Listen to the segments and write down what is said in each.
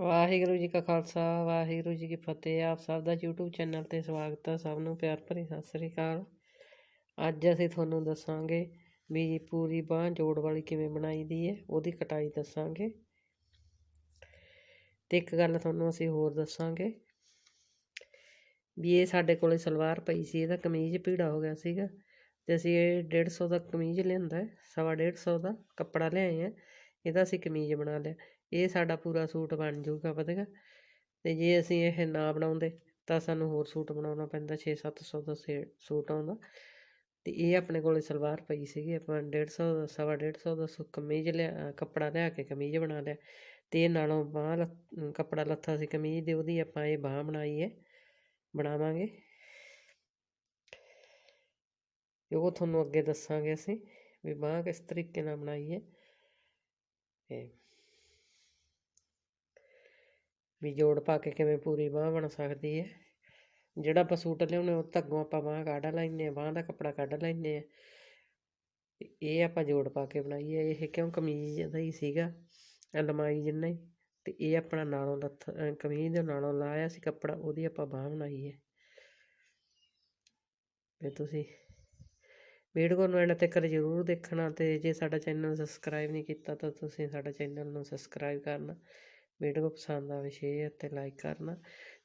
ਵਾਹਿਗੁਰੂ ਜੀ ਕਾ ਖਾਲਸਾ, ਵਾਹਿਗੁਰੂ ਜੀ ਕੀ ਫਤਿਹ। ਆਪ ਸਭ ਦਾ YouTube ਚੈਨਲ ਤੇ ਸਵਾਗਤ ਹੈ ਸਭ ਨੂੰ ਪਿਆਰ ਭਰੀ ਸਤਿ ਸ੍ਰੀ ਅਕਾਲ। ਅੱਜ ਅਸੀਂ ਤੁਹਾਨੂੰ ਦੱਸਾਂਗੇ ਵੀ ਪੂਰੀ ਬਾਂਹ ਜੋੜ ਵਾਲੀ ਕਿਵੇਂ ਬਣਾਈ ਦੀ ਹੈ ਉਹਦੀ ਕਟਾਈ ਦੱਸਾਂਗੇ। ਤੇ ਇੱਕ ਗੱਲ ਤੁਹਾਨੂੰ ਅਸੀਂ ਹੋਰ ਦੱਸਾਂਗੇ ਵੀ ਇਹ ਸਾਡੇ ਕੋਲੇ ਸਲਵਾਰ ਪਈ ਸੀ, ਇਹਦਾ ਕਮੀਜ਼ ਭੀੜਾ ਹੋ ਗਿਆ ਸੀਗਾ। ਤੇ ਅਸੀਂ ਇਹ 150 ਦਾ ਕਮੀਜ਼ ਲਿਆਂਦਾ, ਸਵਾ 150 ਦਾ ਕੱਪੜਾ ਲਿਆਏ ਆ, ਇਹਦਾ ਅਸੀਂ ਕਮੀਜ਼ ਬਣਾ ਲਿਆ। ਇਹ ਸਾਡਾ ਪੂਰਾ ਸੂਟ ਬਣ ਜਾਊਗਾ ਵਧੀਆ ਤੇ ਜੇ ਅਸੀਂ ਇਹ ਨਾ ਬਣਾਉਂਦੇ, ਤਾਂ ਸਾਨੂੰ ਹੋਰ ਸੂਟ ਬਣਾਉਣਾ ਪੈਂਦਾ 6-700 ਦਾ ਸੇ ਸੂਟ ਆਉਂਦਾ। ਤੇ ਇਹ ਆਪਣੇ ਕੋਲੇ ਸਲਵਾਰ ਪਈ ਸੀਗੀ, ਆਪਾਂ 150 ਦਾ, ਸਵਾ 150 ਦਾ ਸੂ, ਕਮੀਜ਼ ਲਿਆ, ਕੱਪੜਾ ਲਿਆ ਕੇ ਕਮੀਜ਼ ਬਣਾ ਲਿਆ। ਤੇ ਇਹ ਨਾਲੋਂ ਬਾਂਹ ਕੱਪੜਾ ਲੱਥਾ ਸੀ ਕਮੀਜ਼ ਦੇ, ਉਹਦੀ ਆਪਾਂ ਇਹ ਬਾਂਹ ਬਣਾਈ ਹੈ ਬਣਾਵਾਂਗੇ। ਉਹ ਤੁਹਾਨੂੰ ਅੱਗੇ ਦੱਸਾਂਗੇ ਅਸੀਂ, ਵੀ ਬਾਂਹ ਕਿਸ ਤਰੀਕੇ ਨਾਲ ਬਣਾਈ ਹੈ ਤੇ ਵੀ ਜੋੜ ਪਾ ਕੇ ਕਿਵੇਂ ਪੂਰੀ ਬਾਂਹ ਬਣ ਸਕਦੀ ਹੈ। ਜਿਹੜਾ ਆਪਾਂ ਸੂਟ ਲਿਆਉਣੇ ਉਹ ਧੱਗੋਂ ਆਪਾਂ ਬਾਂਹ ਕੱਢ ਲੈਂਦੇ ਆ ਬਾਂਹ ਦਾ ਕੱਪੜਾ ਕੱਢ ਲੈਂਦੇ ਆ ਤੇ ਇਹ ਆਪਾਂ ਜੋੜ ਪਾ ਕੇ ਬਣਾਈ ਹੈ ਇਹ ਕਿਉਂ ਕਮੀਜ਼ ਦਾ ਹੀ ਸੀਗਾ? ਲੰਮਾਈ ਜਿੰਨਾ ਹੀ। ਤੇ ਇਹ ਆਪਣਾ ਨਾਲੋਂ ਲੱਥ ਕਮੀਜ਼ ਦੇ ਨਾਲੋਂ ਲਾਇਆ ਸੀ ਕੱਪੜਾ, ਉਹਦੀ ਆਪਾਂ ਬਾਂਹ ਬਣਾਈ ਹੈ ਤੇ ਤੁਸੀਂ ਵੀਡੀਓ ਨੂੰ ਐਂਡ ਤੱਕ ਜ਼ਰੂਰ ਦੇਖਣਾ ਤੇ ਜੇ ਸਾਡਾ ਚੈਨਲ ਸਬਸਕ੍ਰਾਈਬ ਨਹੀਂ ਕੀਤਾ ਤਾਂ ਤੁਸੀਂ ਸਾਡਾ ਚੈਨਲ ਨੂੰ ਸਬਸਕ੍ਰਾਈਬ ਕਰਨਾ। ਵੀਡੀਓ ਪਸੰਦ ਆਵੇ ਸ਼ੇਅਰ ਤੇ ਲਾਈਕ ਕਰਨਾ।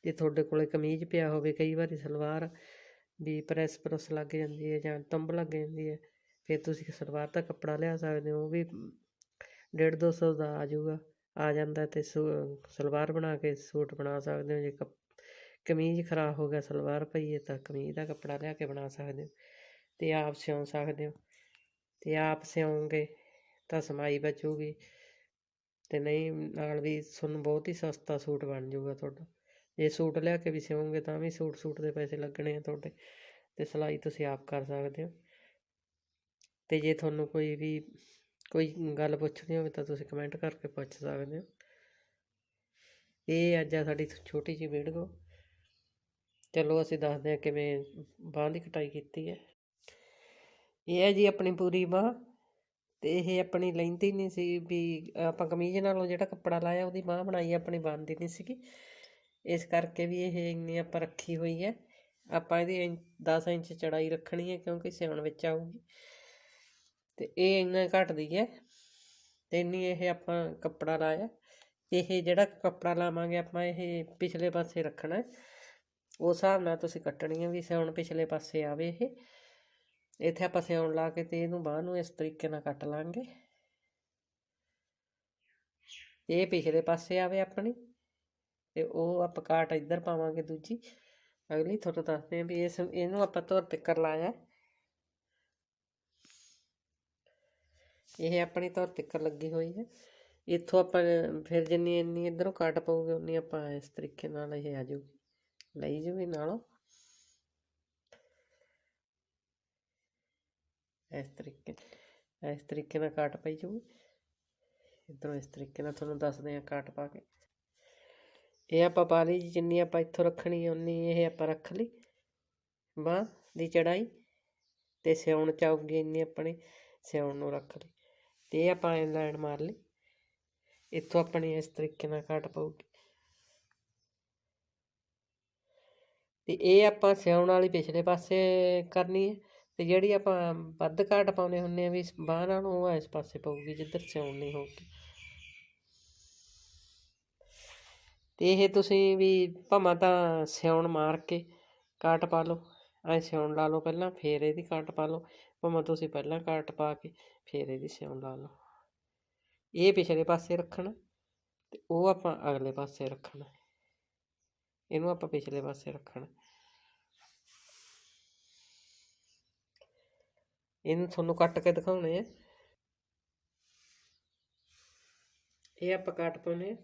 ਜੇ ਤੁਹਾਡੇ ਕੋਲੇ ਕਮੀਜ਼ ਪਿਆ ਹੋਵੇ, ਕਈ ਵਾਰੀ ਸਲਵਾਰ ਵੀ ਪ੍ਰੈਸ ਪ੍ਰੈਸ ਲੱਗ ਜਾਂਦੀ ਹੈ ਜਾਂ ਤੰਬ ਲੱਗ ਜਾਂਦੀ ਹੈ, ਫਿਰ ਤੁਸੀਂ ਸਲਵਾਰ ਦਾ ਕੱਪੜਾ ਲਿਆ ਸਕਦੇ ਹੋ, ਉਹ ਵੀ 1.5 200 ਦਾ ਆ ਜਾਊਗਾ। ਆ ਜਾਂਦਾ ਤੇ ਸਲਵਾਰ ਬਣਾ ਕੇ ਸੂਟ ਬਣਾ ਸਕਦੇ ਹੋ, ਜੇ ਕਮੀਜ਼ ਖਰਾਬ ਹੋ ਗਿਆ, ਸਲਵਾਰ ਪਈਏ ਤਾਂ ਕਮੀਜ਼ ਦਾ ਕੱਪੜਾ ਲਿਆ ਕੇ ਬਣਾ ਸਕਦੇ ਹੋ ਤੇ ਆਪ ਸਿਉਂ ਸਕਦੇ ਹੋ। ਤੇ ਆਪ ਸਿਉਂਗੇ ਤਾਂ ਸਮਾਈ ਬਚੂਗੀ। ਅਤੇ ਨਹੀਂ, ਨਾਲ ਵੀ ਤੁਹਾਨੂੰ ਬਹੁਤ ਹੀ ਸਸਤਾ ਸੂਟ ਬਣ ਜਾਊਗਾ ਤੁਹਾਡਾ। ਜੇ ਸੂਟ ਲਿਆ ਕੇ ਵੀ ਸਿਉਂਗੇ ਤਾਂ ਵੀ ਸੂਟ ਸੂਟ ਦੇ ਪੈਸੇ ਲੱਗਣੇ ਆ ਤੁਹਾਡੇ ਅਤੇ ਸਿਲਾਈ ਤੁਸੀਂ ਆਪ ਕਰ ਸਕਦੇ ਹੋ। ਅਤੇ ਜੇ ਤੁਹਾਨੂੰ ਕੋਈ ਵੀ, ਕੋਈ ਗੱਲ ਪੁੱਛਣੀ ਹੋਵੇ ਤਾਂ ਤੁਸੀਂ ਕਮੈਂਟ ਕਰਕੇ ਪੁੱਛ ਸਕਦੇ ਹੋ। ਇਹ ਅੱਜ ਆ ਸਾਡੀ ਛੋਟੀ ਜਿਹੀ ਵੀਡੀਓ। ਚਲੋ ਅਸੀਂ ਦੱਸਦੇ ਹਾਂ ਕਿਵੇਂ ਬਾਂਹ ਦੀ ਕਟਾਈ ਕੀਤੀ ਹੈ। ਇਹ ਹੈ ਜੀ ਆਪਣੀ ਪੂਰੀ ਬਾਂਹ। ਅਤੇ ਇਹ ਆਪਣੀ ਲੈਂਦੀ ਨਹੀਂ ਸੀ ਵੀ ਆਪਾਂ ਕਮੀਜ਼ ਨਾਲੋਂ ਜਿਹੜਾ ਕੱਪੜਾ ਲਾਇਆ ਉਹਦੀ ਬਾਂਹ ਬਣਾਈ ਆਪਣੀ ਬਣਦੀ ਨਹੀਂ ਸੀਗੀ। ਇਸ ਕਰਕੇ ਵੀ ਇਹ ਇੰਨੀ ਆਪਾਂ ਰੱਖੀ ਹੋਈ ਹੈ। ਆਪਾਂ ਇਹਦੀ 10 ਇੰਚ ਚੜਾਈ ਰੱਖਣੀ ਹੈ ਕਿਉਂਕਿ ਸਿਉਣ ਵਿੱਚ ਆਊਗੀ। ਤੇ ਇਹ ਇੰਨਾ ਘਟਦੀ ਹੈ ਤੇ ਇੰਨੀ ਇਹ ਆਪਾਂ ਕੱਪੜਾ ਲਾਇਆ। ਇਹ ਜਿਹੜਾ ਕੱਪੜਾ ਲਾਵਾਂਗੇ ਆਪਾਂ ਇਹ ਪਿਛਲੇ ਪਾਸੇ ਰੱਖਣਾ। ਉਸ ਹਿਸਾਬ ਨਾਲ ਤੁਸੀਂ ਕੱਟਣੀ ਹੈ ਵੀ ਸਿਉਣ ਪਿਛਲੇ ਪਾਸੇ ਆਵੇ ਇਹ। ਇੱਥੇ ਆਪਾਂ ਸਿਉਣ ਲਾ ਕੇ ਤੇ ਇਹਨੂੰ ਬਾਹ ਨੂੰ ਇਸ ਤਰੀਕੇ ਨਾਲ ਕੱਟ ਲਾਂਗੇ। ਇਹ ਪਿਛਲੇ ਪਾਸੇ ਆਵੇ ਆਪਣੀ ਤੇ ਉਹ ਆਪਾਂ ਕਾਟ ਇੱਧਰ ਪਾਵਾਂਗੇ ਦੂਜੀ। ਅਗਲੀ ਤੁਹਾਨੂੰ ਦੱਸਦੇ ਆ ਵੀ ਇਸ ਇਹਨੂੰ ਆਪਾਂ ਧੁਰ ਤਿੱਕਰ ਲਾਇਆ। ਇਹ ਆਪਣੀ ਧੁਰ ਤਿੱਕਰ ਲੱਗੀ ਹੋਈ ਹੈ। ਇੱਥੋਂ ਆਪਾਂ ਫਿਰ ਜਿੰਨੀ ਇੰਨੀ ਇਧਰੋਂ ਕੱਟ ਪਾਉਗੇ ਉਨੀ ਆਪਾਂ ਇਸ ਤਰੀਕੇ ਨਾਲ ਇਹ ਆ ਜਾਊਗੀ। ਲਈ ਜੂਗੀ ਨਾਲੋਂ। ਇਸ ਤਰੀਕੇ ਇਸ ਤਰੀਕੇ ਨਾਲ ਕਾਟ ਪਈ ਜੂਗੀ ਇਧਰੋਂ ਇਸ ਤਰੀਕੇ ਨਾਲ ਤੁਹਾਨੂੰ ਦੱਸਦੇ ਆ ਕਾਟ ਪਾ ਕੇ। ਇਹ ਆਪਾਂ ਪਾ ਲਈ ਜਿੰਨੀ ਆਪਾਂ ਇੱਥੋਂ ਰੱਖਣੀ ਉਨੀ ਇਹ ਆਪਾਂ ਰੱਖ ਲਈ। ਬਾਹ ਦੀ ਚੜਾਈ ਤੇ ਸਿਉਣ ਚਾਉਗੀ ਇੰਨੀ ਆਪਣੀ, ਸਿਉਣ ਨੂੰ ਰੱਖ ਲਈ। ਤੇ ਇਹ ਆਪਾਂ ਲਾਈਨ ਮਾਰ ਲਈ। ਇੱਥੋਂ ਆਪਣੀ ਇਸ ਤਰੀਕੇ ਨਾਲ ਕਾਟ ਪਾਉਗੀ ਤੇ ਇਹ ਆਪਾਂ ਸਿਉਣ ਵਾਲੀ ਪਿਛਲੇ ਪਾਸੇ ਕਰਨੀ ਹੈ ਅਤੇ ਜਿਹੜੀ ਆਪਾਂ ਵੱਧ ਘਾਟ ਪਾਉਂਦੇ ਹੁੰਦੇ ਆ ਵੀ ਬਾਹ ਨਾਲ ਉਹ ਇਸ ਪਾਸੇ ਪਊਗੀ, ਜਿੱਧਰ ਸਿਉਣ ਨਹੀਂ ਹੋਊਗੀ। ਤੇ ਇਹ ਤੁਸੀਂ ਵੀ ਭਾਵੇਂ ਤਾਂ ਸਿਉਣ ਮਾਰ ਕੇ ਕਾਟ ਪਾ ਲਓ, ਐ ਸਿਉਣ ਲਾ ਲਓ ਪਹਿਲਾਂ, ਫੇਰ ਇਹਦੀ ਕਾਟ ਪਾ ਲਓ। ਭਾਵੇਂ ਤੁਸੀਂ ਪਹਿਲਾਂ ਕਾਟ ਪਾ ਕੇ ਫੇਰ ਇਹਦੀ ਸਿਉਣ ਲਾ ਲਓ। ਇਹ ਪਿਛਲੇ ਪਾਸੇ ਰੱਖਣਾ ਤੇ ਉਹ ਆਪਾਂ ਅਗਲੇ ਪਾਸੇ ਰੱਖਣਾ। ਇਹਨੂੰ ਆਪਾਂ ਪਿਛਲੇ ਪਾਸੇ ਰੱਖਣਾ। ਇਹਨੂੰ ਤੁਹਾਨੂੰ ਕੱਟ ਕੇ ਦਿਖਾਉਣੇ ਆ। ਇਹ ਆਪਾਂ ਕੱਟ ਪਾਉਨੇ ਆ।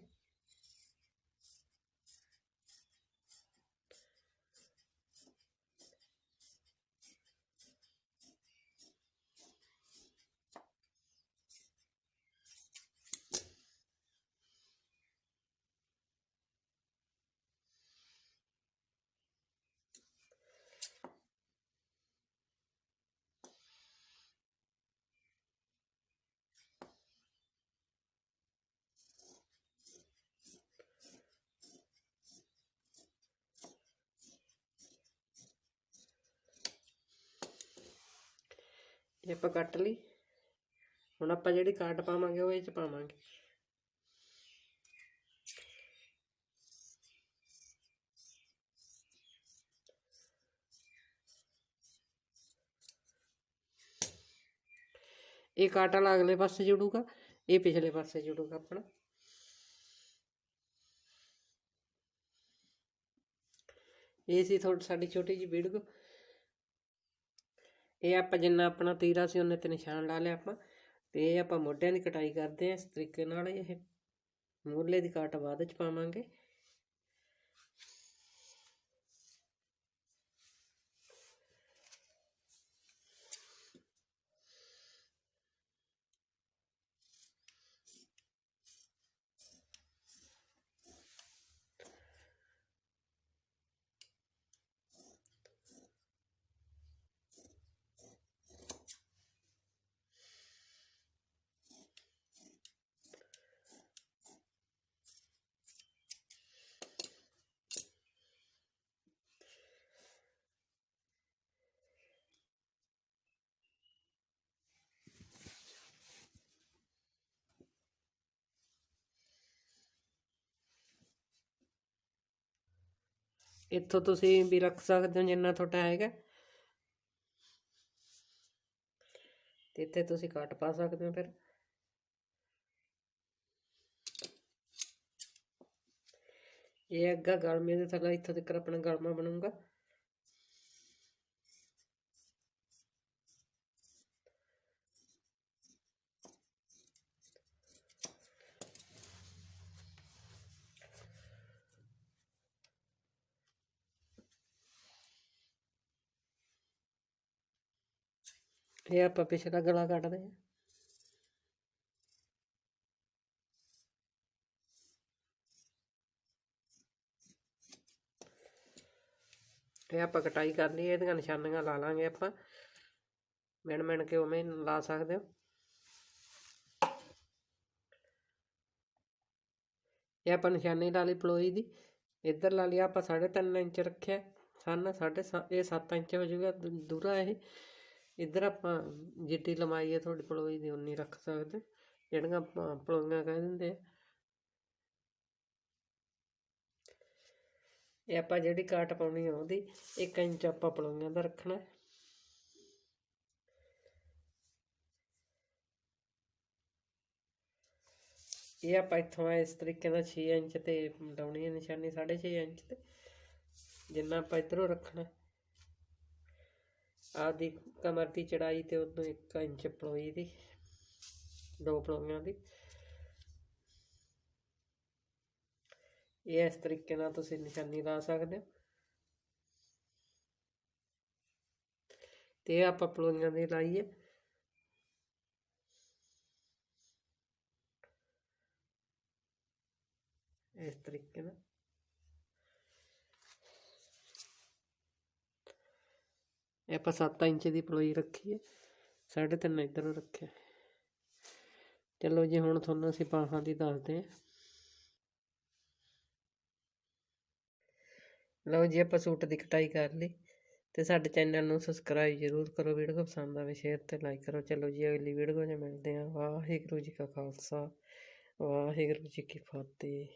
ਇਹ ਆਪਾਂ ਕੱਟ ਲਈ। ਹੁਣ ਆਪਾਂ ਜਿਹੜੀ ਕਾਟ ਪਾਵਾਂਗੇ, ਉਹ ਇਹ ਚ ਪਾਵਾਂਗੇ। ਇਹ ਕਾਟ ਵਾਲਾ ਅਗਲੇ ਪਾਸੇ ਜੁੜੂਗਾ, ਇਹ ਪਿਛਲੇ ਪਾਸੇ ਜੁੜੂਗਾ ਆਪਣਾ। ਇਹ ਸੀ ਥੋੜੀ ਸਾਡੀ ਛੋਟੀ ਜਿਹੀ ਵੀਡੀਓ। ਇਹ ਆਪਾਂ ਜਿੰਨਾ ਆਪਣਾ ਤੀਰਾ ਸੀ, ਉਹਨੇ ਤੇ ਨਿਸ਼ਾਨ ਲਾ ਲਿਆ ਆਪਾਂ। ਤੇ ਇਹ ਆਪਾਂ ਮੋਢਿਆਂ ਦੀ ਕਟਾਈ ਕਰਦੇ ਆ ਇਸ ਤਰੀਕੇ ਨਾਲ ਇਹ ਮੂਰਲੇ ਦੀ ਕਾਟ ਬਾਅਦ ਚ ਪਾਵਾਂਗੇ। ਇੱਥੋਂ ਤੁਸੀਂ ਵੀ ਰੱਖ ਸਕਦੇ ਹੋ ਜਿੰਨਾ ਤੁਹਾਡਾ ਹੈਗਾ। ਤੇ ਇੱਥੇ ਤੁਸੀਂ ਕੱਟ ਪਾ ਸਕਦੇ ਹੋ ਫਿਰ। ਇਹ ਅੱਗਾ ਗਲਮੇ ਦੇ ਥੱਲੇ ਇੱਥੋਂ ਤੱਕ ਆਪਣਾ ਗਲਮਾ ਬਣੂਗਾ। ਇਹ ਆਪਾਂ ਪਿਛਲਾ ਗਲਾ ਕੱਢਦੇ ਹਾਂ। ਇਹ ਆਪਾਂ ਕਟਾਈ ਕਰ ਲਈ ਇਹਦੀਆਂ ਨਿਸ਼ਾਨੀਆਂ ਲਾ ਲਾਂਗੇ ਆਪਾਂ। ਮਿਣ ਮਿਣ ਕੇ ਉਵੇਂ ਲਾ ਸਕਦੇ ਹੋ। ਇਹ ਆਪਾਂ ਨਿਸ਼ਾਨੀ ਲਾ ਲਈ ਪਲੋਈ ਦੀ। ਇੱਧਰ ਲਾ ਲਿਆ ਆਪਾਂ 3.5 ਇੰਚ ਰੱਖਿਆ। ਸਨ ਸਾਢੇ ਸੱਤ ਇਹ 7 ਇੰਚ ਹੋ ਜਾਊਗਾ ਦੂਰਾ ਇਹ। ਇੱਧਰ ਆਪਾਂ ਜਿੱਡੀ ਲੰਬਾਈ ਹੈ ਤੁਹਾਡੀ ਪਲੋਈ ਦੀ ਉਨੀ ਰੱਖ ਸਕਦੇ। ਜਿਹੜੀਆਂ ਆਪਾਂ ਪਲੋਈਆਂ ਕਹਿ ਦਿੰਦੇ ਆ। ਇਹ ਆਪਾਂ ਜਿਹੜੀ ਕਾਟ ਪਾਉਣੀ ਆ ਉਹਦੀ 1 ਇੰਚ ਆਪਾਂ ਪਲੋਈਆਂ ਦਾ ਰੱਖਣਾ। ਇਹ ਆਪਾਂ ਇੱਥੋਂ ਇਸ ਤਰੀਕੇ ਨਾਲ 6 ਇੰਚ ਤੇ ਲਾਉਣੀ ਹੈ ਨਿਸ਼ਾਨੀ 6.5 ਇੰਚ ਤੇ। ਜਿੰਨਾ ਆਪਾਂ ਇੱਧਰੋਂ ਰੱਖਣਾ। ਆਦੀ ਕਮਰ ਦੀ ਚੜਾਈ ਤੇ ਉਦੋਂ 1 ਇੰਚ ਪਲੋਈ ਦੀ, ਦੋ ਪਲੋਈਆਂ ਦੀ। ਇਹ ਇਸ ਤਰੀਕੇ ਨਾਲ ਤੁਸੀਂ ਨਿਸ਼ਾਨੀ ਲਾ ਸਕਦੇ ਹੋ। ਤੇ ਇਹ ਆਪਾਂ ਪਲੋਈਆਂ ਦੀ ਲਾਈਏ। ਇਸ ਤਰੀਕੇ ਨਾਲ। ਇਹ ਆਪਾਂ 7 ਇੰਚ ਦੀ ਪਲੋਈ ਰੱਖੀ ਹੈ ਸਾਢੇ ਤਿੰਨ ਇੱਧਰੋਂ ਰੱਖਿਆ। ਚਲੋ ਜੀ, ਹੁਣ ਤੁਹਾਨੂੰ ਅਸੀਂ ਬਾਹਾਂ ਦੀ ਦੱਸਦੇ ਹਾਂ। ਲਓ ਜੀ, ਆਪਾਂ ਸੂਟ ਦੀ ਕਟਾਈ ਕਰ ਲਈ ਤੇ ਸਾਡੇ ਚੈਨਲ ਨੂੰ ਸਬਸਕ੍ਰਾਈਬ ਜ਼ਰੂਰ ਕਰੋ, ਵੀਡੀਓ ਪਸੰਦ ਆਵੇ ਸ਼ੇਅਰ ਤੇ ਲਾਈਕ ਕਰੋ। ਚਲੋ ਜੀ, ਅਗਲੀ ਵੀਡੀਓ 'ਚ ਮਿਲਦੇ ਹਾਂ। ਵਾਹਿਗੁਰੂ ਜੀ ਕਾ ਖਾਲਸਾ, ਵਾਹਿਗੁਰੂ ਜੀ ਕੀ ਫਤਿਹ।